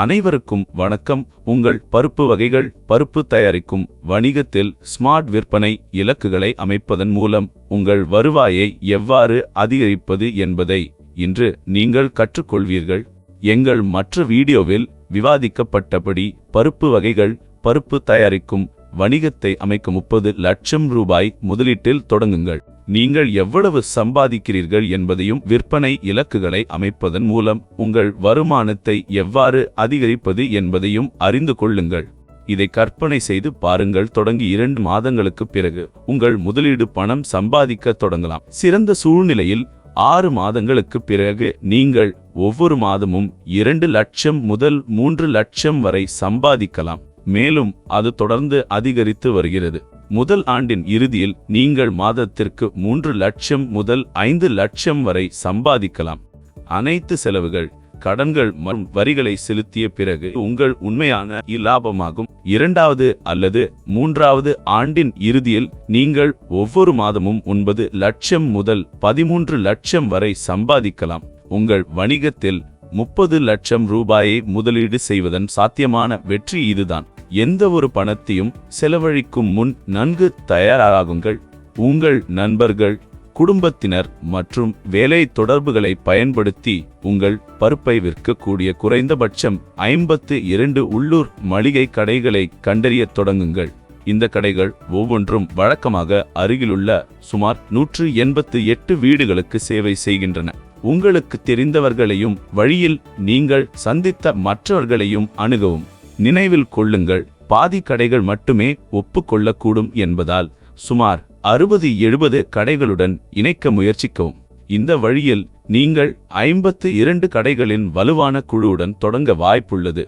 அனைவருக்கும் வணக்கம். உங்கள் பருப்பு வகைகள் பருப்பு தயாரிக்கும் வணிகத்தில் ஸ்மார்ட் விற்பனை இலக்குகளை அமைப்பதன் மூலம் உங்கள் வருவாயை எவ்வாறு அதிகரிப்பது என்பதை இன்று நீங்கள் கற்றுக்கொள்வீர்கள். எங்கள் மற்ற வீடியோவில் விவாதிக்கப்பட்டபடி பருப்பு வகைகள் பருப்பு தயாரிக்கும் வணிகத்தை அமைக்க முப்பது லட்சம் ரூபாய் முதலீட்டில் தொடங்குங்கள். நீங்கள் எவ்வளவு சம்பாதிக்கிறீர்கள் என்பதையும் விற்பனை இலக்குகளை அமைப்பதன் மூலம் உங்கள் வருமானத்தை எவ்வாறு அதிகரிப்பது என்பதையும் அறிந்து கொள்ளுங்கள். இதை கற்பனை செய்து பாருங்கள். தொடங்கி இரண்டு மாதங்களுக்கு பிறகு உங்கள் முதலீடு பணம் சம்பாதிக்க தொடங்கலாம். சிறந்த சூழ்நிலையில் ஆறு மாதங்களுக்கு பிறகு நீங்கள் ஒவ்வொரு மாதமும் இரண்டு லட்சம் முதல் மூன்று லட்சம் வரை சம்பாதிக்கலாம். மேலும் அது தொடர்ந்து அதிகரித்து வருகிறது. முதல் ஆண்டின் இறுதியில் நீங்கள் மாதத்திற்கு மூன்று லட்சம் முதல் ஐந்து லட்சம் வரை சம்பாதிக்கலாம். அனைத்து செலவுகள் கடன்கள் மற்றும் வரிகளை செலுத்திய பிறகு உங்கள் உண்மையான இலாபமாகும். இரண்டாவது அல்லது மூன்றாவது ஆண்டின் இறுதியில் நீங்கள் ஒவ்வொரு மாதமும் ஒன்பது லட்சம் முதல் பதிமூன்று லட்சம் வரை சம்பாதிக்கலாம். உங்கள் வணிகத்தில் முப்பது லட்சம் ரூபாயை முதலீடு செய்வதன் சாத்தியமான வெற்றி இதுதான். எந்த ஒரு பணத்தையும் செலவழிக்கும் முன் நன்கு தயாராகுங்கள். உங்கள் நண்பர்கள் குடும்பத்தினர் மற்றும் வேலை தொடர்புகளை பயன்படுத்தி உங்கள் பருப்பை விற்கக்கூடிய குறைந்தபட்சம் ஐம்பத்து இரண்டு உள்ளூர் மளிகை கடைகளை கண்டறிய தொடங்குங்கள். இந்த கடைகள் ஒவ்வொன்றும் வழக்கமாக அருகிலுள்ள சுமார் நூற்று எண்பத்து எட்டு வீடுகளுக்கு சேவை செய்கின்றன. உங்களுக்கு தெரிந்தவர்களையும் வழியில் நீங்கள் சந்தித்த மற்றவர்களையும் அணுகவும். நினைவில் கொள்ளுங்கள். பாதி கடைகள் மட்டுமே ஒப்புக்கொள்ளக்கூடும் என்பதால் சுமார் அறுபது எழுபது கடைகளுடன் இணைக்க முயற்சிக்கவும். இந்த வழியில் நீங்கள் ஐம்பத்து இரண்டு கடைகளின் வலுவான குழுவுடன் தொடங்க வாய்ப்புள்ளது.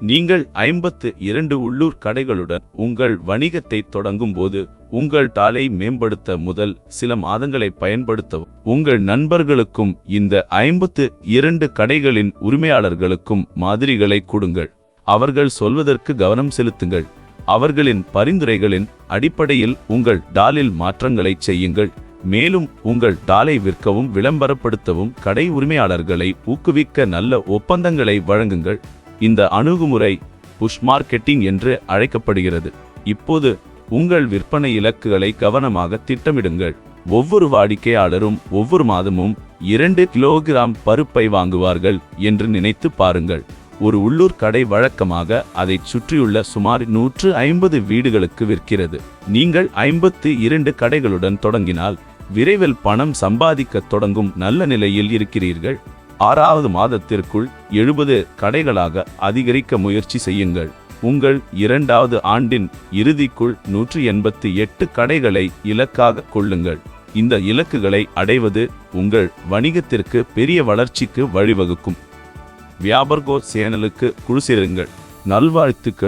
நீங்கள் ஐம்பத்து இரண்டு உள்ளூர் கடைகளுடன் உங்கள் வணிகத்தை தொடங்கும் போது உங்கள் டாலை மேம்படுத்த முதல் சில மாதங்களை பயன்படுத்தவும். உங்கள் நண்பர்களுக்கும் இந்த ஐம்பத்து இரண்டு கடைகளின் உரிமையாளர்களுக்கும் மாதிரிகளை கொடுங்கள். அவர்கள் சொல்வதற்கு கவனம் செலுத்துங்கள். அவர்களின் பரிந்துரைகளின் அடிப்படையில் உங்கள் டாலில் மாற்றங்களை செய்யுங்கள். மேலும் உங்கள் டாலை விற்கவும் விளம்பரப்படுத்தவும் கடை உரிமையாளர்களை ஊக்குவிக்க நல்ல ஒப்பந்தங்களை வழங்குங்கள். இந்த அணுகுமுறை புஷ் மார்க்கெட்டிங் என்று அழைக்கப்படுகிறது. இப்போது உங்கள் விற்பனை இலக்குகளை கவனமாக திட்டமிடுங்கள். ஒவ்வொரு வாடிக்கையாளரும் ஒவ்வொரு மாதமும் இரண்டு கிலோகிராம் பருப்பை வாங்குவார்கள் என்று நினைத்து பாருங்கள். ஒரு உள்ளூர் கடை வழக்கமாக அதைச் சுற்றியுள்ள சுமார் நூற்று ஐம்பது வீடுகளுக்கு விற்கிறது. நீங்கள் ஐம்பத்து இரண்டு கடைகளுடன் தொடங்கினால் விரைவில் பணம் சம்பாதிக்க தொடங்கும் நல்ல நிலையில் இருக்கிறீர்கள். ஆறாவது மாதத்திற்குள் எழுபது கடைகளாக அதிகரிக்க முயற்சி செய்யுங்கள். உங்கள் இரண்டாவது ஆண்டின் இறுதிக்குள் நூற்றி எண்பத்தி எட்டு கடைகளை இலக்காக கொள்ளுங்கள். இந்த இலக்குகளை அடைவது உங்கள் வணிகத்திற்கு பெரிய வளர்ச்சிக்கு வழிவகுக்கும். வியாபர்கோ சேனலுக்கு குழு சேருங்கள். நல்வாழ்த்துக்கள்.